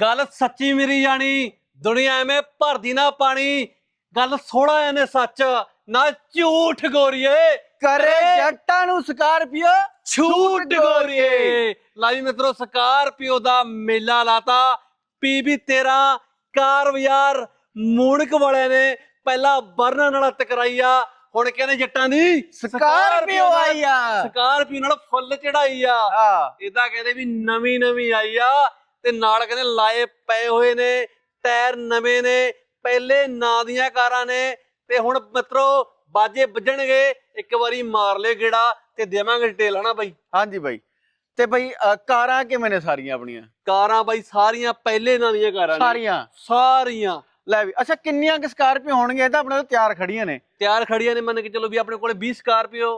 ਗੱਲ ਸੱਚੀ ਮੇਰੀ ਜਾਣੀ ਦੁਨੀਆ ਐਵੇਂ ਭਰਦੀ ਨਾ ਪਾਣੀ। ਗੱਲ ਸੋਹਣਾ ਐਨੇ ਸੱਚ ਨਾ ਝੂਠ ਗੋਰੀਏ। ਕਰੇ ਜੱਟਾਂ ਨੂੰ ਸਕਾਰਪੀਓ ਛੂਟ ਗੋਰੀਏ। ਲਾਈ ਮਿੱਤਰੋ ਸਕਾਰਪੀਓ ਦਾ ਮੇਲਾ ਲਾਤਾ। ਪੀਬੀ 13 ਕਾਰ ਬਾਜ਼ਾਰ ਮੂਣਕ ਵਾਲਿਆਂ ਨੇ ਪਹਿਲਾਂ ਬਰਨਰ ਨਾਲ ਟਕਰਾਈ ਆ। ਹੁਣ ਕਹਿੰਦੇ ਜੱਟਾਂ ਦੀ ਸਕਾਰਪੀਓ ਆਈ ਆ। ਸਕਾਰਪੀਓ ਨਾਲ ਫੁੱਲ ਚੜਾਈ ਆ। ਇਦਾਂ ਕਹਿੰਦੇ ਵੀ ਨਵੀਂ ਨਵੀਂ ਆਈ ਆ। ਤੇ ਨਾਲ ਕਹਿੰਦੇ ਲਾਏ ਪਏ ਹੋਏ ਨੇ ਟਾਇਰ ਨਵੇਂ ਨੇ ਪਹਿਲੇ ਨਾਂ ਦੀਆਂ ਕਾਰਾਂ ਨੇ ਤੇ ਹੁਣ ਮਿੱਤਰੋ ਬਾਜੇ ਵੱਜਣਗੇ ਇੱਕ ਵਾਰੀ ਮਾਰ ਲਿਓ ਗੇੜਾ ਤੇ ਦੇਵਾਂਗੇ ਡਿਟੇਲ ਹਨਾ ਬਾਈ? ਹਾਂਜੀ ਬਾਈ। ਤੇ ਬਾਈ ਕਾਰਾਂ ਕਿਵੇਂ ਨੇ ਸਾਰੀਆਂ ਆਪਣੀਆਂ? ਕਾਰਾਂ ਬਾਈ ਸਾਰੀਆਂ ਪਹਿਲੇ ਨਾਂ ਦੀਆਂ ਕਾਰਾਂ ਨੇ। ਸਾਰੀਆਂ? ਸਾਰੀਆਂ। ਲੈ ਵੀ ਅੱਛਾ ਕਿੰਨੀਆਂ ਕਿ ਸਕਾਰਪੀਓ ਹੋਣਗੀਆਂ? ਇਹ ਤਾਂ ਆਪਣੇ ਕੋਲ ਤਿਆਰ ਖੜੀਆਂ ਨੇ। ਤਿਆਰ ਖੜੀਆਂ ਨੇ ਮੰਨ ਕੇ ਚਲੋ ਵੀ ਆਪਣੇ ਕੋਲੇ 20 ਸਕਾਰਪੀਓ।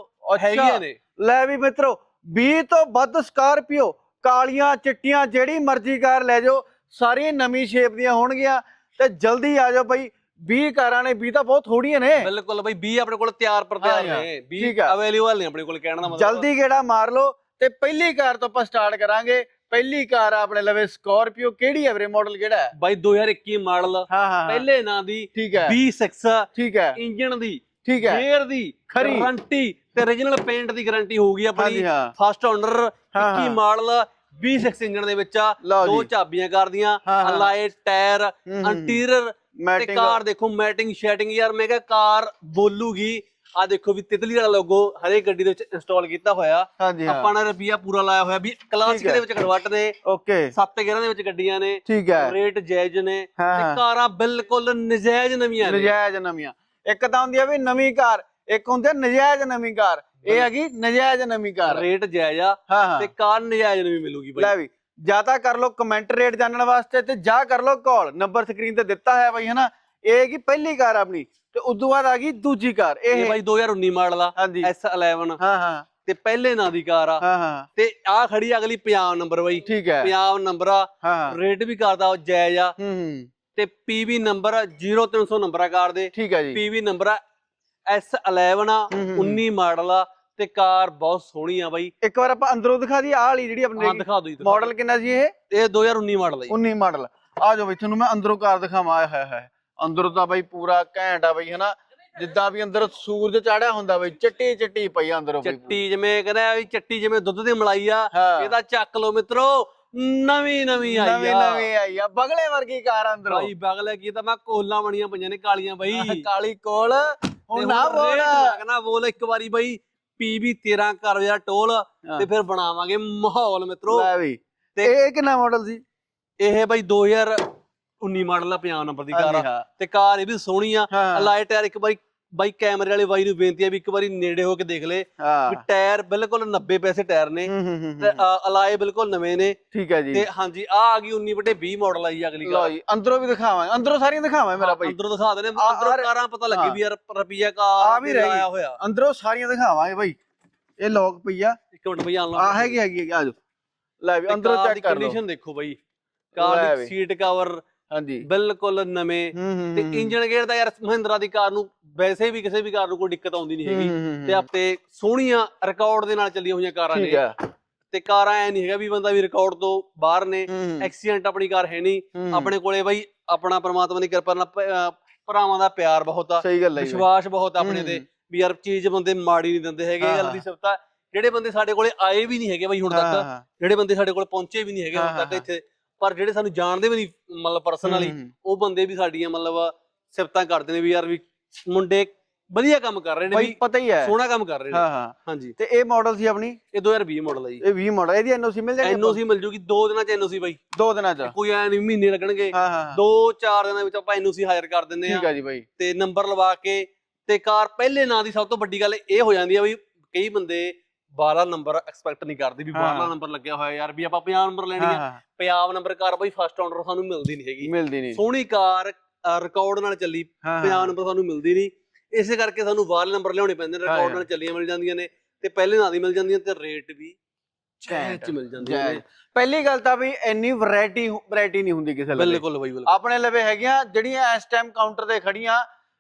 ਹੈਗੀਆਂ ਨੇ। ਲੈ ਵੀ ਮਿੱਤਰੋ 20 ਤੋਂ ਵੱਧ ਸਕਾਰਪੀਓ ਕਾਲੀਆਂ ਚਿੱਟੀਆਂ ਜਿਹੜੀ ਮਰਜ਼ੀ ਕਾਰ ਲੈ ਜਾਓ ਸਾਰੀਆਂ ਨਵੀਂ ਸ਼ੇਪ ਦੀਆਂ ਹੋਣਗੀਆਂ ਤੇ ਜਲਦੀ ਆ ਜਾਓ ਬਾਈ। 20 ਕਾਰਾਂ ਨੇ 20 ਤਾਂ ਬਹੁਤ ਥੋੜੀਆਂ ਨੇ। ਬਿਲਕੁਲ ਬਾਈ 20 ਆਪਣੇ ਕੋਲ ਤਿਆਰ ਪਰ ਤਿਆਰ ਨੇ। ਠੀਕ 20 ਆ। ਅਵੇਲੇਬਲ ਨੇ ਆਪਣੇ ਕੋਲ ਕਹਿਣ ਦਾ ਮਤਲਬ ਜਲਦੀ ਗੇੜਾ ਮਾਰ ਲਓ ਤੇ ਪਹਿਲੀ ਕਾਰ ਤੋਂ ਆਪਾਂ ਸਟਾਰਟ ਕਰਾਂਗੇ। ਪਹਿਲੀ ਕਾਰ ਆਪਣੇ ਲਵੇ ਸਕਾਰਪੀਓ ਕਿਹੜੀ ਹੈ ਵੀਰੇ ਮਾਡਲ ਕਿਹੜਾ ਹੈ? ਬਾਈ 2021 ਮਾਡਲ ਪਹਿਲੇ ਨਾਂ ਦੀ ਠੀਕ ਹੈ। V6 ਠੀਕ ਹੈ। ਇੰਜਨ ਦੀ। ਠੀਕ ਹੈ। ਗੇਅਰ ਦੀ ਖਰੀ। ਗਾਰੰਟੀ ਤੇ origignal ਪੇਂਟ ਦੀ ਗਾਰੰਟੀ ਹੋਊਗੀ ਆਪਣੀ। ਹਾਂਜੀ ਹਾਂ। ਫਸਟ ਓਨਰ ਹਾਂ, 21 ਹਾਂ। ਮਾਡਲ V6 ਇੰਜਨ ਦੇ ਵਿੱਚ ਆ ਲਓ ਦੋ ਜੀ। ਚਾਬੀਆਂ ਕਰਦੀਆਂ ਹਾਂ, ਹਾਂ। ਅਲਾਏ ਟਾਇਰ ਹੂੰ, ਹੂੰ। ਇੰਟੀਰੀਅਰ ਤੇ ਮੈਟਿੰਗ ਕਾਰ ਦੇਖੋ ਮੈਟਿੰਗ ਸ਼ੈਟਿੰਗ ਯਾਰ ਮੈਂ ਕਿਹਾ ਕਾਰ ਬੋਲੂਗੀ। ਆ ਦੇਖੋ ਵੀ ਤਿਤਲੀ ਵਾਲਾ ਲੋਗੋ ਹਰੇਕ ਗੱਡੀ ਦੇ ਵਿੱਚ ਇੰਸਟਾਲ ਕੀਤਾ ਹੋਇਆ। ਹਾਂਜੀ ਹਾਂ। ਆਪਾਂ ਨੇ ਰੁਪਿਆ ਪੂਰਾ ਲਾਇਆ ਹੋਇਆ ਵੀ ਕਲਾਸਿਕ ਠੀਕ ਹੈ। ਦੇ ਵਿੱਚ ਕਨਵਰਟ ਨੇ। ਓਕੇ। 7 11 ਦੇ ਵਿੱਚ ਗੱਡੀਆਂ ਨੇ। ਠੀਕ ਹੈ। ਰੇਟ ਜਾਇਜ਼ ਨੇ। ਤੇ ਹਾਂ। ਕਾਰਾਂ ਬਿਲਕੁਲ ਨਜਾਇਜ਼ ਨਵੀਆਂ ਨੇ। ਨਜਾਇਜ਼ ਨਵੀਆਂ। ਇੱਕ ਤਾਂ ਹੁੰਦੀ ਆ ਵੀ ਨਵੀਂ ਕਾਰ ਇੱਕ ਹੁੰਦੀ ਆ ਨਜਾਇਜ਼ ਨਵੀਂ ਕਾਰ। ਇਹ ਹੈਗੀ ਨਜਾਇਜ਼ ਨਵੀਂ ਕਾਰ। ਰੇਟ ਜਾਇਜ਼ ਆ ਹਾਂ ਹਾਂ। ਤੇ ਕਾਰ ਨਜਾਇਜ਼ ਨਹੀਂ ਮਿਲੂਗੀ ਬਾਈ। ਲੈ ਵੀ ਜਾਂ ਤਾਂ ਕਰ ਲਓ ਕਮੈਂਟ ਰੇਟ ਜਾਣਨ ਵਾਸਤੇ ਤੇ ਜਾਂ ਕਰ ਲਓ ਕਾਲ ਨੰਬਰ ਸਕਰੀਨ ਤੇ ਦਿੱਤਾ ਹੈ ਬਾਈ ਹਨਾ? ਇਹ ਹੈਗੀ ਪਹਿਲੀ ਕਾਰ ਆਪਣੀ ਤੇ ਉਦੋਂ ਬਾਅਦ ਆ ਗਈ ਦੂਜੀ ਕਾਰ। ਇਹ ਇਹ ਬਾਈ 2019 ਮਾਡਲ ਆ ਹਾਂਜੀ। S11 ਹਾਂ ਹਾਂ। ਤੇ ਪਹਿਲੇ ਨਾਂ ਦੀ ਕਾਰ ਆ। ਹਾਂ ਹਾਂ। ਤੇ ਆ ਖੜੀ ਆ ਅਗਲੀ ਪੰਜਾਬ ਨੰਬਰ ਬਾਈ। ਠੀਕ ਹੈ। ਪੰਜਾਬ ਨੰਬਰ ਆ। ਹਾਂ ਹਾਂ। ਰੇਟ ਵੀ ਕਰਦਾ ਉਹ ਜਾਇਜ਼ ਆ। ਹੂੰ ਹੂੰ। ਤੇ PV ਨੰਬਰ 0300 ਨੰਬਰ ਆ ਕਾਰ ਦੇ। ਠੀਕ ਹੈ ਜੀ। PV ਨੰਬਰ ਆ S11 ਆ ਹੂੰ, ਹੂੰ, 19 ਮਾਡਲ ਆ ਤੇ ਕਾਰ ਬਹੁਤ ਸੋਹਣੀ ਆ ਬਾਈ। ਇੱਕ ਵਾਰ ਆਪਾਂ ਅੰਦਰੋਂ ਦਿਖਾ ਦਈਏ ਆਹ ਵਾਲੀ ਜਿਹੜੀ ਹਾਂ ਆਪਣੀ ਦਿਖਾ ਜੀ ਦਿਖਾ ਮਾਡਲ ਕਿੰਨਾ ਜੀ ਇਹ। ਇਹ 2019 ਮਾਡਲ ਆ ਜੀ। 19 ਮਾਡਲ। ਆ ਜਾਓ ਬਈ ਤੁਹਾਨੂੰ ਮੈਂ ਅੰਦਰੋਂ ਕਾਰ ਦਿਖਾਵਾਂ ਆਇਆ ਹੈ ਹੈ ਅੰਦਰੋਂ ਤਾਂ ਬਈ ਪੂਰਾ ਘੈਂਟ ਆ ਬਈ ਹਨਾ? ਜਿੱਦਾਂ ਵੀ ਅੰਦਰ ਸੂਰਜ ਚਾੜਿਆ ਹੁੰਦਾ ਬਈ ਚਿੱਟੀ ਚਿੱਟੀ ਪਈ ਅੰਦਰੋਂ ਬਈ ਚੱਟੀ ਜਿਵੇਂ ਕਹਿੰਦਾ ਵੀ ਚੱਟੀ ਜਿਵੇਂ ਦੁੱਧ ਦੀ ਮਲਾਈ ਆ ਹਾਂ। ਇਹਦਾ ਚੱਕ ਲਓ ਮਿੱਤਰੋ। ਨਵੀਂ ਨਵੀਂ ਆਈ ਨਵੀਂ ਆ। ਨਵੀਂ ਆਈ ਆ। ਬਗਲੇ ਵਰਗੀ ਕਾਰ ਅੰਦਰੋਂ। ਬਾਈ ਬਗਲੇ ਕੀ ਤਾਂ ਮੈਂ ਕੋਲਾਂ ਬਣੀਆਂ ਪਈਆਂ ਨੇ ਕਾਲੀਆਂ ਬਾਈ। ਕਾਲੀ ਕੋਲ। ਹੁਣ ਨਾ ਬੋਲ। ਲੱਗਣਾ ਬੋਲ ਇੱਕ ਵਾਰੀ ਬਾਈ। ਪੀਬੀ 13 ਕਰ ਜਾ ਟੋਲ। ਤੇ ਫਿਰ ਬਣਾਵਾਂਗੇ ਮਾਹੌਲ ਮਿੱਤਰੋ। ਲੈ ਵੀ। ਤੇ- ਇਹ ਕਿੰਨਾ ਮਾਡਲ ਸੀ? ਇਹ ਬਾਈ 2019 ਮਾਡਲ ਆ 50 ਨੰਬਰ ਦੀ ਕਾਰ ਆ। ਤੇ ਕਾਰ ਇਹ ਵੀ ਸੋਹਣੀ ਆ। ਲਾਈਟ ਟਾਇਰ ਇੱਕ ਵਾਰੀ ਬਾਈ ਕੈਮਰੇ ਵਾਲੇ ਬਾਈ ਨੂੰ ਬੇਨਤੀ ਆ ਵੀ ਇੱਕ ਵਾਰੀ ਨੇੜੇ ਹੋ ਕੇ ਦੇਖ ਲੈ। ਵੀ ਹਾਂ ਟਾਇਰ ਬਿਲਕੁਲ 90 ਪੈਸੇ ਟਾਇਰ ਨੇ। ਹੂੰ ਹੂੰ ਹੂੰ, ਤੇ ਹੂੰ। ਅਲਾਏ ਬਿਲਕੁਲ ਨਵੇਂ ਨੇ। ਠੀਕ ਹੈ ਜੀ। ਤੇ ਹਾਂਜੀ ਆ ਆ ਗਈ 19 ਬਟੇ 20 ਮਾਡਲ ਆਈ ਅਗਲੀ ਲਓ ਕਾਰ ਜੀ ਅੰਦਰੋਂ ਵੀ ਦਿਖਾਵਾਂ ਅੰਦਰੋਂ ਸਾਰੀਆਂ ਦਿਖਾਵਾਂ ਮੇਰਾ ਭਾਈ। ਅੰਦਰੋਂ ਦਿਖਾ ਦੇਣੇ ਆ- ਅੰਦਰੋਂ ਆ- ਕਾਰਾਂ ਪਤਾ ਲੱਗੇ ਹਾਂ। ਵੀ ਯਾਰ ਰੁਪਈਆ ਆ ਕਾਰ ਵੀ ਰਹਿ ਗਈ। ਲਾਇਆ ਹੋਇਆ। ਅੰਦਰੋਂ ਸਾਰੀਆਂ ਦਿਖਾਵਾਂਗੇ ਭਾਈ। ਇਹ ਲੋਕ ਪਈਆ ਇੱਕ ਮਿੰਟ ਆਨ ਆ ਹੈਗੀ ਹੈਗੀ ਆ ਜਾਓ। ਲੈ ਵੀ ਅੰਦਰੋਂ ਚੈੱਕ ਕਰ ਲਓ। ਕੰਡੀਸ਼ਨ ਦੇਖੋ ਬਾਈ। ਕਾਰ ਦੀ ਵੀ। ਸੀਟ ਕਵਰ ਹਾਂਜੀ। ਬਿਲਕੁਲ ਨਵੇਂ। ਤੇ ਇੰਜਨ ਗੇਅਰ ਦਾ ਯਾਰ ਮਹਿੰਦਰਾ ਦੀ ਕਾਰ ਨੂੰ ਵੈਸੇ ਵੀ ਕਿਸੇ ਵੀ ਕਾਰ ਨੂੰ ਕੋਈ ਦਿੱਕਤ ਆਉਂਦੀ ਨਹੀਂ ਹੈਗੀ। ਤੇ ਆਪਤੇ ਸੋਹਣੀਆਂ ਰਿਕਾਰਡ ਦੇ ਨਾਲ ਚੱਲੀਆਂ ਹੋਈਆਂ ਕਾਰਾਂ ਠੀਕ ਨੇ ਹੈ। ਤੇ ਕਾਰਾਂ ਐ ਨਹੀਂ ਹੈਗਾ ਵੀ ਬੰਦਾ ਵੀ ਰਿਕਾਰਡ ਤੋਂ ਬਾਹਰ ਨੇ। ਐਕਸੀਡੈਂਟ ਆਪਣੀ ਕਾਰ ਹੈ ਨਹੀਂ। ਆਪਣੇ ਕੋਲੇ ਬਾਈ ਆਪਣਾ ਪ੍ਰਮਾਤਮਾ ਦੀ ਕਿਰਪਾ ਨਾਲ ਭਰਾਵਾਂ ਦਾ ਪਿਆਰ ਬਹੁਤ ਆ। ਸਹੀ ਗੱਲ ਹੈ ਜੀ। ਬਾਈ। ਵਿਸ਼ਵਾਸ ਬਹੁਤ ਆਪਣੇ ਤੇ ਵੀ ਯਾਰ ਚੀਜ਼ ਬੰਦੇ ਮਾੜੀ ਨਹੀਂ ਦਿੰਦੇ ਹੈਗੇ ਗੱਲ। ਦੀ ਜਿਹੜੇ ਬੰਦੇ ਸਾਡੇ ਕੋਲੇ ਆਏ ਵੀ ਨਹੀਂ ਹੈਗੇ ਬਾਈ ਹੁਣ ਤੱਕ। ਜਿਹੜੇ ਬੰਦੇ ਸਾਡੇ ਕੋਲ ਪਹੁੰਚੇ ਵੀ ਨਹੀਂ ਹੈਗੇ ਹੁਣ ਤੱਕ ਇੱਥੇ। ਪਰ ਜਿਹੜੇ ਸਾਨੂੰ ਜਾਣਦੇ ਵੀ ਨਹੀਂ ਮਤਲਬ ਪਰਸਨਲੀ ਉਹ ਬੰਦੇ ਵੀ ਸਾਡੀਆਂ ਮਤਲਬ ਸਿਫਤਾਂ ਕਰਦੇ ਨੇ ਵੀ ਯਾਰ ਵੀ ਮੁੰਡੇ ਵਧੀਆ ਕੰਮ ਕਰ ਰਹੇ ਨੇ ਵੀ ਪਤਾ ਹੀ ਹੈ। ਸੋਹਣਾ ਕੰਮ ਕਰ ਰਹੇ ਨੇ। ਹਾਂ ਹਾਂ। ਹਾਂਜੀ। ਤੇ ਇਹ ਮਾਡਲ ਸੀ ਆਪਣੀ? ਇਹ 2020 ਮਾਡਲ ਹੈ ਜੀ। ਇਹ 20 ਮਾਡਲ ਇਹਦੀ ਐਨਓਸੀ ਮਿਲ ਜਾਣੀ ਐਨਓਸੀ ਮਿਲ ਜੂਗੀ 2 ਦਿਨਾਂ ਚ ਐਨਓਸੀ ਬਾਈ। ਦੋ ਦਿਨਾਂ ਚ। ਕੋਈ ਐ ਨਹੀਂ ਮਹੀਨੇ ਲੱਗਣਗੇ। ਹਾਂ ਹਾਂ ਹਾਂ, 2-4 ਦਿਨਾਂ ਵਿੱਚ ਆਪਾਂ ਐਨਓਸੀ ਹਾਇਰ ਕਰ ਦਿੰਦੇ ਆ। ਠੀਕ ਹੈ ਜੀ ਬਾਈ। ਤੇ ਨੰਬਰ ਲਵਾ ਕੇ ਤੇ ਕਾਰ ਪਹਿਲੇ ਨਾਂ ਦੀ ਸਭ ਤੋਂ ਵੱਡੀ ਗੱਲ ਇਹ ਹੋ ਜਾਂਦੀ ਆ ਵੀ ਕਈ ਬੰਦੇ 12 ਨੰਬਰ ਐਕਸਪੈਕਟ ਨਹੀਂ ਕਰਦੇ ਵੀ ਹਾਂ। 12 ਨੰਬਰ ਲੱਗਿਆ ਹੋਇਆ ਯਾਰ ਵੀ ਆਪਾਂ 50 ਨੰਬਰ ਲੈਣੀ ਹਾਂ ਆ। ਹਾਂ ਪੰਜਾਬ ਨੰਬਰ ਕਾਰ ਬਾਈ ਫਸਟ ਆਰਡਰ ਸਾਨੂੰ ਮਿਲਦੀ ਨਹੀਂ ਹੈਗੀ। ਮਿਲਦੀ ਨਹੀਂ। ਸੋਹਣੀ ਕਾਰ ਰਿਕਾਰਡ ਨਾਲ ਚੱਲੀ ਹਾਂ ਪੰਜਾਬ ਨੰਬਰ ਸਾਨੂੰ ਮਿਲਦੀ ਨਹੀਂ। ਇਸੇ ਕਰਕੇ ਸਾਨੂੰ ਬਾਹਰਲੇ ਨੰਬਰ ਲਿਆਉਣੇ ਪੈਂਦੇ ਨੇ ਹਾਂ, ਰਿਕਾਰਡ ਹਾਂ। ਨਾਲ ਚੱਲੀਆਂ ਮਿਲ ਜਾਂਦੀਆਂ ਨੇ ਤੇ ਪਹਿਲੇ ਨਾਂ ਦੀ ਮਿਲ ਜਾਂਦੀਆਂ ਤੇ ਰੇਟ ਵੀ ਜਾਇਜ਼ ਚ ਮਿਲ ਜਾਂਦੇ। ਨੇ ਪਹਿਲੀ ਗੱਲ ਤਾਂ ਵੀ ਇੰਨੀ ਵੈਰਾਈਟੀ ਵੈਰਾਈਟੀ ਨਹੀਂ ਹੁੰਦੀ ਕਿਸੇ ਲਵੇ ਬਿਲਕੁਲ ਬਾਈ ਬਿਲਕੁਲ। ਆਪਣੇ ਲਵੇ ਹੈਗੀਆਂ ਜਿਹੜੀਆਂ ਇਸ ਟਾਈਮ ਕਾਊਂਟਰ ਤੇ ਖੜੀਆਂ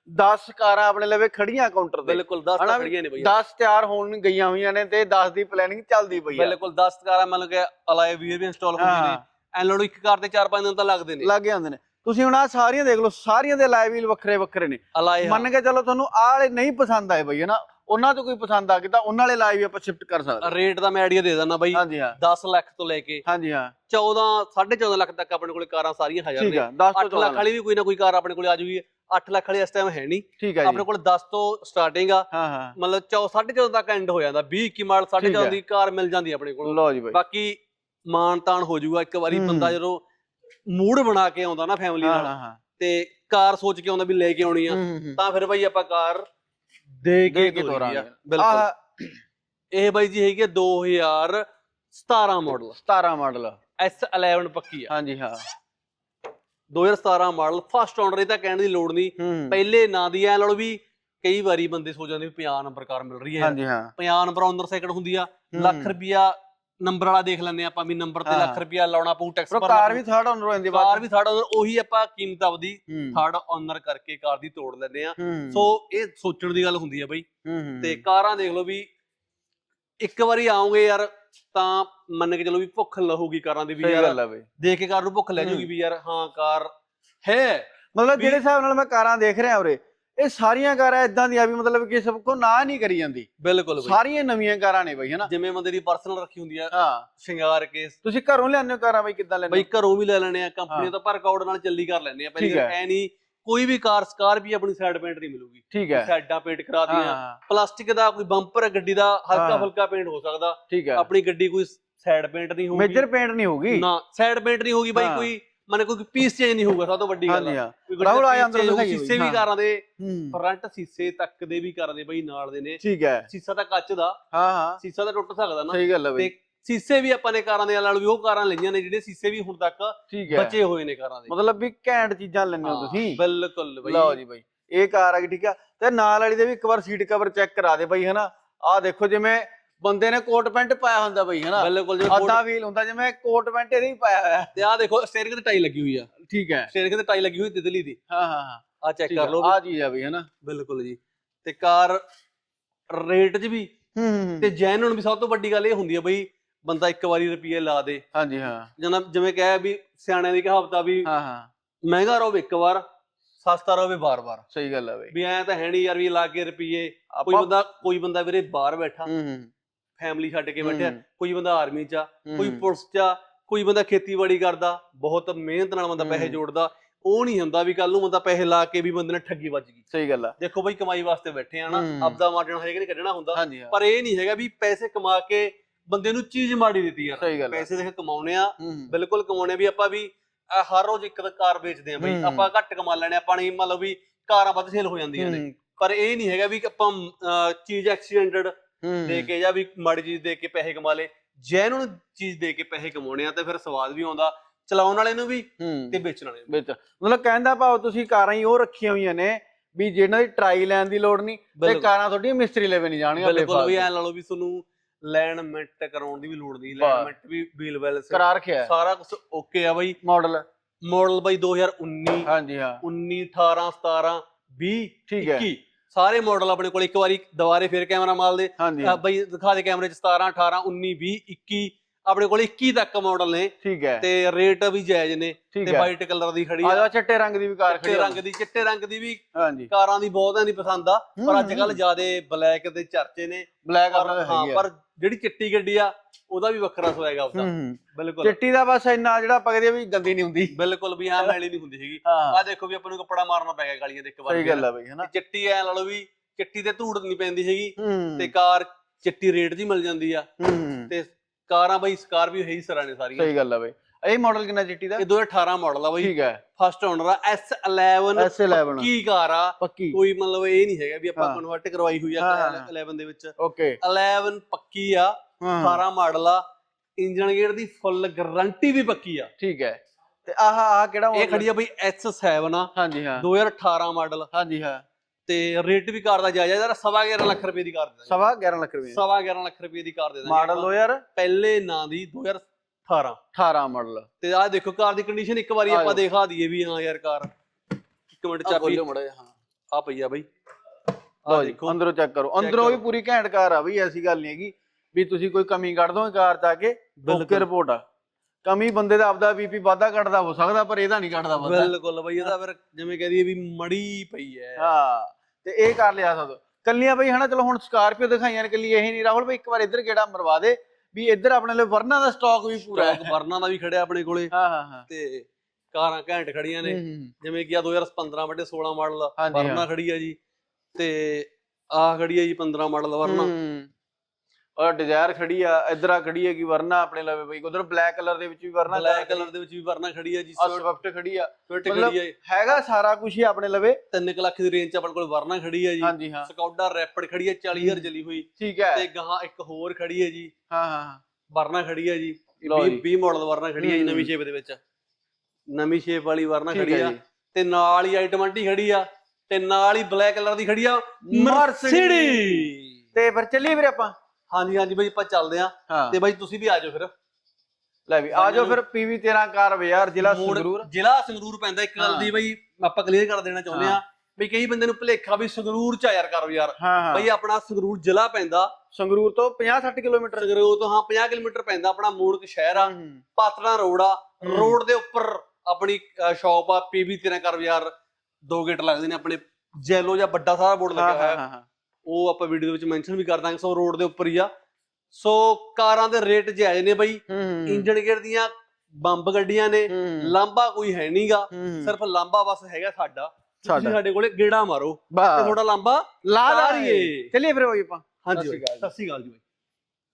10 ਕਾਰਾਂ ਆਪਣੇ ਲਵੇ ਖੜੀਆਂ ਕਾਊਂਟਰ ਤੇ। ਬਿਲਕੁਲ 10 ਹਨਾ ਤਾਂ ਵੀ ਖੜੀਆਂ ਨੇ ਬਾਈ 10 ਤਿਆਰ ਹੋਣ ਗਈਆਂ ਹੋਈਆਂ ਨੇ ਤੇ 10 ਦੀ ਪਲੈਨਿੰਗ ਚੱਲਦੀ ਪਈ ਆ। ਬਿਲਕੁਲ 10 ਕਾਰਾਂ ਮੰਨ ਕੇ ਅਲਾਏ ਵੀਰ ਵੀ ਇੰਸਟਾਲ ਹੁੰਦੇ ਨੇ। ਐ ਲੜੋ ਇੱਕ ਕਾਰ ਤੇ 4-5 ਦਿਨ ਤਾਂ ਲੱਗਦੇ ਨੇ। ਲੱਗ ਜਾਂਦੇ ਨੇ। ਤੁਸੀਂ ਹੁਣ ਆ ਸਾਰੀਆਂ ਦੇਖ ਲਓ ਸਾਰੀਆਂ ਦੇ ਲਾਈਵ ਵੀਲ ਵੱਖਰੇ ਵੱਖਰੇ ਨੇ। ਮੰਨ ਕੇ ਚਲੋ ਤੁਹਾਨੂੰ ਆਹ ਵਾਲੇ ਨਹੀਂ ਪਸੰਦ ਆਏ ਬਈ ਹਨਾ ਉਹਨਾਂ ਤੋਂ ਕੋਈ ਪਸੰਦ ਆ ਗਿਆ ਤਾਂ ਉਹਨਾਂ ਵਾਲੇ ਲਾਈਵ ਆਪਾਂ ਸ਼ਿਫਟ ਕਰ ਸਕਦੇ ਰੇਟ ਦਾ ਮੈਂ ਆਈਡੀਆ ਦੇ ਦਿੰਦਾ ਬਾਈ ਹਾਂਜੀ ਹਾਂ। 10 ਲੱਖ ਤੋਂ ਲੈ ਕੇ ਹਾਂਜੀ ਹਾਂ। 14 14.5 ਲੱਖ ਤੱਕ ਆਪਣੇ ਕੋਲੇ ਕਾਰਾਂ ਸਾਰੀਆਂ ਹਜ਼ਾਰ ਠੀਕ ਨੇ। ਆ 10 ਤੋਂ 8 ਲੱਖ। ਵਾਲੀ ਵੀ ਕੋਈ ਨਾ ਕੋਈ ਕਾਰ ਆਪਣੇ ਕੋਲੇ ਆ ਜੂਗੀ। 8 ਲੱਖ ਵਾਲੀ ਇਸ ਟਾਈਮ ਹੈ ਨਹੀਂ। ਠੀਕ ਹੈ ਆਪਣੇ ਜੀ ਕੋਲ 10 ਤੋਂ ਸਟਾਰਟਿੰਗ ਆ। ਹਾਂ ਹਾਂ। ਮਤਲਬ 14 14.5 ਤੱਕ ਐਂਡ ਹੋ ਜਾਂਦਾ। 20 21 ਮਾਡਲ ਠੀਕ 14.5 ਹੈ। ਦੀ ਕਾਰ ਮਿਲ ਜਾਂਦੀ ਆ ਆਪਣੇ ਕੋਲ। ਲਓ ਜੀ ਬਈ। ਬਾਕੀ ਮਾਨ ਤਾਨ ਹੋ ਜਾਊਗਾ। ਇੱਕ ਵਾਰੀ ਹੂੰ। ਬੰਦਾ ਜਦੋਂ ਮੂਡ ਬਣਾ ਕੇ ਆਉਂਦਾ ਨਾ ਫੈਮਿਲੀ ਹਾਂ ਨਾਲ ਹਾਂ ਹਾਂ। ਤੇ ਕਾਰ ਸੋਚ ਕੇ ਆਉਂਦਾ ਵੀ ਲੈ ਕੇ ਆਉਣੀ ਆ। ਤਾਂ ਫਿਰ ਬਾਈ ਆਪਾਂ ਕਾਰ ਦੇ ਕੇ ਤੋਰਾਂਗੇ। ਬਿਲਕੁਲ। ਆਹ। ਇਹ ਬਾਈ ਜੀ ਹੈਗੀ ਆ 2017 ਮਾਡਲ। 17 ਮਾਡਲ। S11 ਪੱਕੀ ਆ। ਹਾਂਜੀ ਹਾਂ। 2017 ਮਾਡਲ ਫਸਟ ਓਨਰ ਇਹ ਤਾਂ ਕਹਿਣ ਦੀ ਲੋੜ ਨਹੀਂ। ਪਹਿਲੇ ਨਾਂ ਦੀ ਐ ਲਓ ਵੀ ਕਈ ਵਾਰੀ ਬੰਦੇ ਸੋਚ ਜਾਂਦੇ ਵੀ 50 ਨੰਬਰ ਕਾਰ ਮਿਲ ਰਹੀ ਹੈ। ਹਾਂਜੀ ਹਾਂ। 50 ਨੰਬਰ ਓਨਰ ਸੈਕਿੰਡ ਹੁੰਦੀ ਆ। ਲੱਖ ਰੁਪਿਆ ਨੰਬਰ ਵਾਲਾ ਦੇਖ ਲੈਂਦੇ ਆਪਾਂ ਵੀ ਨੰਬਰ ਤੇ। ਲੱਖ ਰੁਪਿਆ ਲਾਉਣਾ ਪਊ ਟੈਕਸ ਪਰ ਭਰਨਾ ਕਾਰ। ਵੀ ਥਰਡ ਓਨਰ ਹੋ ਜਾਂਦੀ ਕਾਰ ਵੀ ਥਰਡ ਓਨਰ ਉਹੀ ਆਪਾਂ ਕੀਮਤ ਆਪਦੀ ਥਰਡ ਓਨਰ ਕਰਕੇ ਕਾਰ ਦੀ ਤੋੜ ਲੈਂਦੇ ਆ ਸੋ ਇਹ ਸੋਚਣ ਦੀ ਗੱਲ ਹੁੰਦੀ ਆ ਬਈ। ਤੇ ਕਾਰਾਂ ਦੇਖ ਲਓ ਵੀ ਇੱਕ ਵਾਰੀ ਆਉਂਗੇ ਯਾਰ ਤਾਂ ਮੰਨ ਕੇ ਚਲੋ ਵੀ ਭੁੱਖ ਲਹੂਗੀ ਕਾਰਾਂ ਦੀ ਵੀ ਸਹੀ ਯਾਰ ਗੱਲ ਆ ਬਈ। ਦੇਖ ਕੇ ਕਾਰ ਨੂੰ ਭੁੱਖ ਲੈ ਜਾਊਗੀ। ਵੀ ਯਾਰ ਹਾਂ ਕਾਰ ਹੈ। ਮਤਲਬ ਜਿਹੜੇ ਹਿਸਾਬ ਨਾਲ ਮੈਂ ਕਾਰਾਂ ਦੇਖ ਰਿਹਾ ਉਰੇ ਇਹ ਸਾਰੀਆਂ ਕਾਰਾਂ ਇਦਾਂ ਦੀਆਂ ਵੀ ਮਤਲਬ ਕਿ ਸਭ ਕੋ ਨਾ ਨਹੀਂ ਕਰੀ ਜਾਂਦੀ। ਬਿਲਕੁਲ ਬਈ। ਸਾਰੀਆਂ ਨਵੀਆਂ ਕਾਰਾਂ ਨੇ ਬਈ ਹਨਾ? ਜਿਵੇਂ ਬੰਦੇ ਦੀ ਪਰਸਨਲ ਰੱਖੀ ਹੁੰਦੀ ਆ ਹਾਂ। ਸ਼ਿੰਗਾਰ ਕੇ। ਤੁਸੀਂ ਘਰੋਂ ਲਿਆਉਂਦੇ ਹੋ ਕਾਰਾਂ ਬਈ ਕਿੱਦਾਂ ਲੈਂਦੇ ਬਈ ਘਰੋਂ ਵੀ ਲੈ ਲੈਣੇ ਆ ਕੰਪਨੀ ਹਾਂ। ਤਾਂ ਪਰ ਕਾਊਡ ਨਾਲ ਚੱਲੀ ਕਰ ਲੈਂਦੇ ਆ ਪਹਿਲੀ ਠੀਕ ਗੱਲ ਹੈ। ਐ ਨਹੀਂ ਕੋਈ ਵੀ ਕਾਰ ਸਕਾਰ ਵੀ ਆਪਣੀ ਸਾਈਡ ਪੇਂਟ ਨਹੀਂ ਮਿਲੂਗੀ। ਠੀਕ ਹੈ। ਸਾਈਡਾਂ ਪੇਂਟ ਕਰਾ ਦੀਆਂ। ਪਲਾਸਟਿਕ ਦਾ ਕੋਈ ਬੰਪਰ ਗੱਡੀ ਦਾ ਹਲਕਾ। ਫੁਲਕਾ ਪੇਂਟ ਹੋ ਸਕਦਾ। ਠੀਕ ਹੈ। ਆਪਣੀ ਗੱਡੀ ਕੋਈ ਸਾਈਡ ਪੇਂਟ ਨਹੀਂ ਹੋਊਗੀ। ਮੇਜਰ ਪੇਂਟ ਨਹੀਂ ਹੋਊਗੀ? ਨਾ ਸਾਈਡ ਪੇਂਟ ਨਹੀਂ ਹੋਊਗੀ ਬਾਈ। ਕੋਈ ਮਨੇ ਕੋਈ ਪੀਸ ਚੇਂਜ ਨਹੀਂ ਹੋਊਗਾ ਸਭ ਤੋਂ ਵੱਡੀ ਗੱਲ ਹਾਂ। ਰਾਹੁਲ ਦਾ ਆ piece ਜਾਂਦਾ change ਹੋਊ, ਦਿਖਾਈ ਸ਼ੀਸ਼ੇ ਵੀ। ਕਾਰਾਂ ਦੇ ਫਰੰਟ ਸ਼ੀਸ਼ੇ ਤੱਕ ਦੇ ਵੀ ਕਾਰਾਂ ਦੇ ਬਈ ਨਾਲ ਦੇ ਨੇ। ਠੀਕ ਹੈ। ਸ਼ੀਸ਼ਾ ਤਾਂ ਕੱਚ ਦਾ। ਹਾਂ ਹਾਂ। ਸ਼ੀਸ਼ਾ ਤਾਂ ਟੁੱਟ ਸਕਦਾ ਨਾ। ਸਹੀ ਗੱਲ ਹੈ ਬਈ। ਤੇ ਸ਼ੀਸ਼ੇ ਵੀ ਆਪਾਂ ਨੇ ਕਾਰਾਂ ਦੇ ਨਾਲ ਵੀ ਉਹ ਕਾਰਾਂ ਲਈਆਂ ਨੇ ਜਿਹੜੇ ਸ਼ੀਸ਼ੇ ਵੀ ਹੁਣ ਤੱਕ ਠੀਕ ਹੈ। ਬਚੇ ਹੋਏ ਨੇ ਕਾਰਾਂ ਦੇ। ਮਤਲਬ ਵੀ ਘੈਂਟ ਚੀਜ਼ਾਂ ਲੈਣੇ ਹੋ ਹਾਂ, ਤੁਸੀਂ। ਬਿਲਕੁਲ ਬਈ। ਲਓ ਜੀ ਬਈ ਇਹ ਕਾਰ ਆ ਗਈ ਠੀਕ ਆ। ਤੇ ਨਾਲ ਵਾਲੀ ਦੇ ਵੀ ਇੱਕ ਵਾਰ ਸੀਟ ਕਵਰ ਚੈੱਕ ਕਰਾ ਦੇ ਬਈ ਹਨਾ। ਆਹ ਦੇਖੋ ਜਿਵੇਂ ਬੰਦੇ ਨੇ ਕੋਟ ਪੈਂਟ ਪਾਇਆ ਹੁੰਦਾ ਬਈ ਹਨਾ। ਬਿਲਕੁਲ ਜਿਵੇਂ ਅੱਧਾ ਵੀਲ ਹੁੰਦਾ ਜਿਵੇਂ ਕੋਟ ਪੈਂਟ ਇਹਦੇ ਵੀ ਪਾਇਆ ਹੋਇਆ। ਤੇ ਆਹ ਦੇਖੋ ਸਟੀਅਰਿੰਗ ਤੇ ਟਾਈ ਲੱਗੀ ਹੋਈ ਆ। ਠੀਕ ਹੈ। ਸਟੀਅਰਿੰਗ ਤੇ ਟਾਈ ਲੱਗੀ ਹੋਈ ਤਿਤਲੀ ਦੀ। ਹਾਂ ਹਾਂ ਹਾਂ। ਆ ਚੈੱਕ ਕਰ ਲਓ ਆ ਚੀਜ਼ ਆ ਬਈ ਹਨਾ। ਬਿਲਕੁਲ ਜੀ। ਤੇ ਕਾਰ ਰੇਟ 'ਚ ਵੀ ਹੂੰ ਹੂੰ ਤੇ ਜੈਨੂਨ ਵੀ ਸਭ ਤੋਂ ਵੱਡੀ ਗੱਲ ਇਹ ਹੁੰਦੀ ਆ ਬਈ ਬੰਦਾ ਇੱਕ ਵਾਰੀ ਰੁਪਏ ਲਾ ਦੇ। ਹਾਂਜੀ ਹਾਂ। ਜਦੋਂ ਜਿਵੇਂ ਕਹਿਆ ਵੀ ਸਿਆਣਿਆਂ ਦੀ ਕਹਾਵਤ ਆ ਵੀ ਹਾਂ ਹਾਂ। ਮਹਿੰਗਾ ਰੋਵੇ ਇੱਕ ਵਾਰ ਸਸਤਾ ਰੋਵੇ ਬਾਰ-ਬਾਰ ਸਹੀ ਗੱਲ ਆ ਬਈ। ਵੀ ਐ ਤਾਂ ਹੈ ਨਹੀਂ ਯਾਰ ਵੀ ਲਾ ਕੇ ਰੁਪਏ ਕੋਈ ਬੰਦਾ ਕੋਈ ਬੰਦਾ ਵੀਰੇ ਬਾਹਰ ਬੈਠਾ। ਹੂੰ ਹੂੰ। ਫੈਮਿਲੀ ਛੱਡ ਕੇ ਬੈਠਿਆ। ਕੋਈ ਬੰਦਾ ਆਰਮੀ 'ਚ ਆ ਕੋਈ ਪੁਲਿਸ 'ਚ ਆ ਕੋਈ ਬੰਦਾ ਖੇਤੀਬਾੜੀ ਕਰਦਾ ਬਹੁਤ ਮਿਹਨਤ ਨਾਲ ਬੰਦਾ ਪੈਸੇ। ਜੋੜਦਾ। ਉਹ ਨਹੀਂ ਹੁੰਦਾ ਵੀ ਕੱਲ ਨੂੰ ਬੰਦਾ ਪੈਸੇ ਲਾ ਕੇ ਵੀ ਬੰਦੇ ਨੇ ਠੱਗੀ ਵੱਜ ਗਈ। ਸਹੀ ਗੱਲ ਆ। ਦੇਖੋ ਬਈ ਕਮਾਈ ਵਾਸਤੇ ਬੈਠੇ ਆ ਨਾ। ਆਪਦਾ ਮਾਰਜਨ ਹਰੇਕ ਨੇ ਕੱਢਣਾ ਹੁੰਦਾ। ਪਰ ਇਹ ਨਹੀਂ ਹੈਗਾ ਵੀ ਪੈਸੇ ਕਮਾ ਕੇ ਬੰਦੇ ਨੂੰ ਚੀਜ਼ ਮਾੜੀ ਦਿੱਤੀ ਯਾਰ। ਸਹੀ ਗੱਲ ਆ। ਪੈਸੇ ਦੇਖ ਕਮਾਉਣੇ ਆ ਹੂੰ ਬਿਲਕੁਲ ਕਮਾਉਣੇ ਵੀ ਆਪਾਂ ਵੀ ਅਹ ਹਰ ਰੋਜ਼ ਇੱਕ ਤਾਂ ਕਾਰ ਵੇਚਦੇ ਆ ਬਈ। ਹੂੰ। ਆਪਾਂ ਘੱਟ ਕਮਾ ਲੈਣੇ ਆਪਾਂ ਨਹੀਂ ਮੰਨ ਲਓ ਵੀ ਕਾਰਾਂ ਵੱਧ ਸੇਲ ਹੋ ਜਾਂਦੀਆਂ ਨੇ। ਪਰ ਇਹ ਨਹੀਂ ਹੈਗਾ ਵੀ ਕਿ ਆਪਾਂ ਅਹ, ਚੀਜ਼ ਐਕਸੀਡੈਂਟਡ ਹੂੰ, ਦੇ ਕੇ ਜਾਂ ਵੀ ਮਾੜੀ ਚੀਜ਼ ਦੇ ਕੇ ਪੈਸੇ ਕਮਾ ਲੇ ਜੈਨੂਨ ਚੀਜ਼ ਦੇ ਕੇ ਪੈਸੇ ਕਮਾਉਣੇ ਆ ਤੇ ਫਿਰ ਸਵਾਦ ਵੀ ਆਉਂਦਾ। ਚਲਾਉਣ ਵਾਲੇ ਨੂੰ ਵੀ ਹੂੰ। ਤੇ ਵੇਚਣ ਵਾਲੇ ਨੂੰ ਵਿੱਚ। ਮਤਲਬ ਕਹਿੰਦਾ ਭਾਵ ਤੁਸੀਂ ਕਾਰਾਂ ਹੀ ਉਹ ਰੱਖੀਆਂ ਹੋਈਆਂ ਨੇ ਵੀ ਜਿਹਨਾਂ ਦੀ ਟਰਾਈ ਲੈਣ ਦੀ ਲੋੜ ਨਹੀਂ ਤੇ ਬਿਲਕੁਲ। ਕਾਰਾਂ ਤੁਹਾਡੀਆਂ ਮਿਸਤਰੀ ਲੈਵੇ ਨਹੀਂ ਜਾਣਗੀਆਂ ਬਿਲਕੁਲ ਵੀ। ਐ ਲਾ ਲਓ ਵੀ ਤੁਹਾਨੂੰ ਅਲਾਈਨਮੈਂਟ ਕਰਾਉਣ ਦੀ ਵੀ ਲੋੜ ਨਹੀਂ। ਅਲਾਈਨਮੈਂਟ ਵੀ ਵੀਲ ਵੈਲ ਕਰਾ ਰੱਖਿਆ। ਹੈ ਸਾਰਾ ਕੁਝ ਓਕੇ ਆ ਬਾਈ। ਮਾਡਲ। ਮਾਡਲ ਬਾਈ 2019 ਹਾਂਜੀ ਹਾਂ। 19 18 17 20 ਠੀਕ ਹੈ। 21 ਸਾਰੇ ਮਾਡਲ ਆਪਣੇ ਕੋਲ ਇੱਕ ਵਾਰੀ ਦੁਬਾਰੇ ਫੇਰ ਕੈਮਰਾ ਮਾਲ ਦੇ। ਹਾਂਜੀ। ਬਈ ਦਿਖਾ ਦੇ ਕੈਮਰੇ ਚ 17 18 19 20 21 ਆਪਣੇ ਕੋਲ 21 ਤੱਕ ਮਾਡਲ ਨੇ। ਠੀਕ ਹੈ। ਤੇ ਰੇਟ ਵੀ ਜਾਇਜ਼ ਨੇ। ਠੀਕ ਤੇ ਹੈ। ਵਾਈਟ ਕਲਰ ਦੀ ਖੜੀ ਆ। ਆ ਜਾ ਚਿੱਟੇ ਰੰਗ ਦੀ ਵੀ ਕਾਰ ਚਿੱਟੇ ਖੜੀ ਰੰਗ ਦੀ ਚਿੱਟੇ ਰੰਗ ਦੀ ਵੀ ਹਾਂਜੀ। ਕਾਰਾਂ ਦੀ ਬਹੁਤਾਂ ਦੀ ਪਸੰਦ ਆ। ਪਰ ਅੱਜ ਕੱਲ। ਜਿਆਦੇ ਬਲੈਕ ਦੇ ਚਰਚੇ ਨੇ। ਬਲੈਕ ਪਰ ਆਪਣਾ ਹਾਂ ਹੈਗੀ ਆ। ਪਰ ਜਿਹੜੀ ਚਿੱਟੀ ਗੱਡੀ ਆ ਉਹਦਾ ਵੀ ਵੱਖਰਾ ਸੋਏਗਾ ਹੂੰ ਉਹਦਾ ਬਿਲਕੁਲ। ਚਿੱਟੀ ਦਾ ਬਸ ਇੰਨਾ ਜਿਹੜਾ ਆਪਾਂ ਕਹਦੇ ਵੀ ਗੰਦੀ ਨਹੀਂ ਹੁੰਦੀ। ਬਿਲਕੁਲ ਵੀ ਆ ਮੈਲੀ ਨਹੀਂ ਹੁੰਦੀ ਹੈਗੀ ਹਾਂ। ਆ ਦੇਖੋ ਵੀ ਆਪਾਂ ਨੂੰ ਕੱਪੜਾ ਮਾਰਨਾ ਪੈ ਗਿਆ ਗਾਲੀਆਂ ਦੇ ਇੱਕ ਵਾਰ ਸਹੀ ਗੱਲ ਆ ਬਈ ਹਨਾ। ਚਿੱਟੀ ਐ ਲਾ ਲਓ ਵੀ ਚਿੱਟੀ ਤੇ ਧੂੜ ਨਹੀਂ ਪੈਂਦੀ ਹੈਗੀ ਤੇ ਕਾਰ ਚਿੱਟੀ ਰੇਟ ਦੀ ਮਿਲ ਜਾਂਦੀ ਆ। ਤੇ ਕਾਰਾਂ ਬਈ ਸਕਾਰਪੀਓ ਹੈ ਹੀ ਸਰਾਂ ਨੇ ਸਾਰੀਆਂ। ਸਹੀ ਗੱਲ ਆ ਬਈ। ਇਹ ਮਾਡਲ ਕਿੰਨਾ ਚਿੱਟੀ ਦਾ? ਇਹ 2018 ਮਾਡਲ ਆ ਬਈ। ਠੀਕ ਹੈ। ਫਸਟ ਓਨਰ ਆ S11 S11 ਕੀ ਕਾਰ ਆ। ਪੱਕੀ। ਕੋਈ ਮਤਲਬ ਇਹ ਨਹੀਂ ਹੈਗਾ ਵੀ ਆਪਾਂ। ਕਨਵਰਟ ਕਰਵਾਈ ਹੋਈ ਆ ਹਾਂ, ਹਾਂ। 11 ਦੇ ਵਿੱਚ। ਓਕੇ 11 ਪੱਕੀ ਆ ਹਾਂ। 18 ਮਾਡਲ ਆ। ਇੰਜਨ ਗੇਅਰ ਦੀ ਫੁੱਲ ਗਾਰੰਟੀ ਵੀ ਪੱਕੀ ਆ। ਠੀਕ ਹੈ। ਤੇ ਆਹ ਆਹ ਕਿਹੜਾ ਇਹ? ਖੜੀ ਆ ਬਈ S7 ਆ। ਹਾਂਜੀ ਹਾਂ। 2018 ਮਾਡਲ ਹਾਂਜੀ ਹਾਂ। ਤੇ ਰੇਟ ਵੀ ਕਾਰ ਦਾ ਜਾਇਜ਼ ਆ ਯਾਰ ਸਵਾ 11 ਲੱਖ ਰੁਪਏ ਦੀ ਕਾਰ ਦੇ ਦਾਂਗੇ। ਸਵਾ 11 ਲੱਖ ਰੁਪਏ। ਸਵਾ 11 ਲੱਖ ਰੁਪਏ ਦੀ ਕਾਰ ਦੇ ਦਾਂਗੇ ਮਾਡਲ ਆਪਾਂ। 2018 ਪਹਿਲੇ ਨਾਂ ਦੀ 2018 ਮਾਡਲ ਤੇ ਆਹ ਦੇਖੋ ਕਾਰ ਦੀ ਕੰਡੀਸ਼ਨ ਇੱਕ ਵਾਰੀ ਆਪਾਂ। ਦਿਖਾ ਦਈਏ ਵੀ ਹਾਂ ਯਾਰ ਕਾਰ। ਇੱਕ ਮਿੰਟ ਚਾਬੀ। ਮੜਾ ਹਾਂ। ਆ ਪਈ ਆ ਬਈ। ਆ ਦੇਖੋ। ਅੰਦਰੋਂ ਚੈੱਕ ਕਰੋ। ਅੰਦਰੋਂ ਵੀ। ਪੂਰੀ ਘੈਂਟ ਕਾਰ ਆ ਬਈ ਐਸੀ ਗੱਲ ਨਹੀਂ ਹੈਗੀ ਵੀ ਤੁਸੀਂ ਕੋਈ ਕਮੀ ਕੱਢ ਦੋ ਕਾਰ ਜਾ ਕੇ ਓਕੇ ਬਿਲਕੁਲ ਰਿਪੋਰਟ ਆ। ਕਮੀ ਬੰਦੇ ਦਾ ਆਪਦਾ ਬੀਪੀ ਵਾਧਾ ਘਟਦਾ ਹੋ ਸਕਦਾ ਪਰ ਇਹਦਾ ਨਹੀਂ ਘਟਦਾ ਵਾਧਾ। ਬਿਲਕੁਲ ਬਈ ਇਹਦਾ ਫਿਰ ਜਿਵੇਂ ਕਹਿ ਦਈਏ ਵੀ ਮੜੀ ਪਈ ਹੈ ਹਾਂ ਤੇ ਇਹ ਕਰ ਲਿਆ ਸਦ ਕੱਲੀਆਂ ਬਈ ਹਨਾ ਚਲੋ ਹੁਣ ਸਕਾਰਪੀਓ ਦਿਖਾਈਆਂ ਨੇ ਕੱਲੀ ਇਹ ਨਹੀਂ ਰਾਹੁਲ ਬਈ ਇੱਕ ਵਾਰ ਇੱਧਰ ਗੇੜਾ ਮਰਵਾ ਦੇ। ਵੀ ਇੱਧਰ ਆਪਣੇ ਲਈ ਵਰਨਾ ਦਾ ਸਟਾਕ ਵੀ ਪੂਰਾ ਹੈ ਵਰਨਾ ਦਾ ਵੀ ਖੜਿਆ ਆਪਣੇ ਕੋਲੇ ਹਾਂ ਹਾਂ ਹਾਂ ਤੇ ਕਾਰਾਂ ਘੈਂਟ ਖੜੀਆਂ ਨੇ। ਜਿਵੇਂ ਕਿ ਆ 2015 ਬਟੇ 16 ਮਾਡਲ ਵਰਨਾ। ਖੜੀ ਆ ਜੀ ਤੇ ਆ ਖੜੀ ਆ ਜੀ 15 ਮਾਡਲ ਵਰਨਾ। ਔਰ ਡਿਜ਼ਾਇਰ ਖੜੀ ਆ ਇਧਰ ਆ ਖੜੀ ਹੈਗੀ ਵਰਨਾ ਆਪਣੇ ਲਵੇ ਬਈ ਉਧਰ ਬਲੈਕ ਕਲਰ ਦੇ ਵਿੱਚ ਵੀ ਵਰਨਾ ਬਲੈਕ ਕਲਰ ਦੇ ਵਿੱਚ ਵੀ ਵਰਨਾ ਖੜੀ ਆ ਜੀ ਆ ਸਵਿਫਟ ਖੜੀ ਆ। ਫਿੱਟ ਮਤਲਬ ਖੜੀ ਆ ਹੈਗਾ ਸਾਰਾ ਕੁਝ ਹੀ ਆਪਣੇ ਲਵੇ। 3 ਲੱਖ ਦੀ ਰੇਂਜ ਚ ਆਪਣੇ ਕੋਲ ਵਰਨਾ ਖੜੀ ਆ ਜੀ। ਹਾਂਜੀ ਹਾਂ। ਸਕੌਡਾ ਰੈਪਿਡ ਖੜੀ ਆ 40000 ਜਲੀ ਹੋਈ। ਠੀਕ ਹੈ। ਤੇ ਗਾਹਾਂ ਇੱਕ ਹੋਰ ਖੜੀ ਹੈ ਜੀ। ਹਾਂ ਹਾਂ ਹਾਂ। ਵਰਨਾ ਖੜੀ ਹੈ ਜੀ। ਲਓ 20 ਜੀ। 20 ਮਾਡਲ ਵਰਨਾ ਖੜੀ ਹੈ ਜੀ ਨਵੀਂ ਹੂੰ। ਸ਼ੇਪ ਦੇ ਵਿੱਚ। ਨਵੀਂ ਸ਼ੇਪ ਵਾਲੀ ਵਰਨਾ ਖੜੀ ਹੈ ਆ। ਤੇ ਨਾਲ ਹੀ i20 ਖੜੀ ਆ। ਤੇ ਨਾਲ ਹੀ ਬਲੈਕ ਕਲਰ ਦੀ ਖੜੀ ਆ। ਮਰਸੀਡੀ ਤੇ ਫਿਰ ਚੱਲੀਏ ਵੀਰੇ ਆਪਾਂ। ਹਾਂਜੀ ਹਾਂਜੀ ਬਾਈ ਆਪਾਂ ਚੱਲਦੇ ਆ ਹਾਂ। ਤੇ ਬਾਈ ਤੁਸੀਂ ਵੀ ਆ ਜਾਓ ਫਿਰ। ਲੈ ਵੀ ਆ ਜਾਓ ਫਿਰ ਪੀਵੀ 13 ਕਾਰ ਬਾਜ਼ਾਰ ਜ਼ਿਲ੍ਹਾ ਮੋੜ- ਸੰਗਰੂਰ। ਜ਼ਿਲ੍ਹਾ ਸੰਗਰੂਰ ਪੈਂਦਾ ਇੱਕ ਗੱਲ। ਦੀ ਬਾਈ ਆਪਾਂ ਕਲੀਅਰ ਕਰ ਦੇਣਾ ਚਾਹੁੰਦੇ ਆ ਵੀ ਕਈ ਬੰਦੇ ਨੂੰ ਭੁਲੇਖਾ ਵੀ ਸੰਗਰੂਰ ਚ ਆ ਯਾਰ ਕਰ ਯਾਰ। ਹਾਂ ਹਾਂ। ਬਾਈ ਆਪਣਾ ਸੰਗਰੂਰ ਜ਼ਿਲ੍ਹਾ ਪੈਂਦਾ। ਸੰਗਰੂਰ ਤੋਂ 50 60 ਕਿਲੋਮੀਟਰ। ਸੰਗਰੂਰ ਤੋਂ ਹਾਂ 50 ਕਿਲੋਮੀਟਰ ਪੈਂਦਾ ਆਪਣਾ ਮੂੜਕ ਸ਼ਹਿਰ ਆ। ਪਾਤੜਾ ਰੋਡ ਆ। ਰੋਡ ਦੇ ਉੱਪਰ ਆਪਣੀ ਸ਼ਾਪ ਆ ਪੀਬੀ 13 ਕਰ ਬਾਜ਼ਾਰ ਦੋ ਗੇਟ ਲੱਗਦੇ ਨੇ ਆਪਣੇ ਜੈਲੋ ਜਾਂ ਵੱਡਾ ਸਾਰਾ ਬੋਰਡ ਹਾਂ ਲੱਗਿਆ ਹਾਂ ਹੋਇਆ ਹਾਂ, ਹਾਂ। ਉਹ ਆਪਾਂ ਵੀਡੀਓ ਦੇ ਵਿੱਚ ਮੈਂਸ਼ਨ ਵੀ ਕਰ ਦਾਂਗੇ ਸੋ ਰੋਡ ਦੇ ਉੱਪਰ ਹੀ ਆ। ਸੋ ਕਾਰਾਂ ਦੇ ਰੇਟ ਜਾਇਜ਼ ਨੇ ਬਾਈ ਇੰਜਨ ਗੇਅਰ ਦੀਆਂ ਬੰਬ ਗੱਡੀਆਂ ਨੇ ਲਾਂਬਾ ਕੋਈ ਹੈ ਨਹੀਂਗਾ ਸਿਰਫ ਲਾਂਬਾ ਬਸ ਹੈਗਾ ਸਾਡਾ। ਸਾਡਾ। ਤੁਸੀਂ ਸਾਡੇ। ਕੋਲੇ ਗੇੜਾ ਮਾਰੋ ਤੇ ਤੁਹਾਡਾ ਲਾਂਬਾ ਲਾ ਲਾ ਲਈਏ। ਚੱਲੀਏ ਫਿਰ ਬਾਈ ਆਪਾਂ। ਹਾਂਜੀ ਸਤਿ ਸ਼੍ਰੀ ਅਕਾਲ ਜੀ।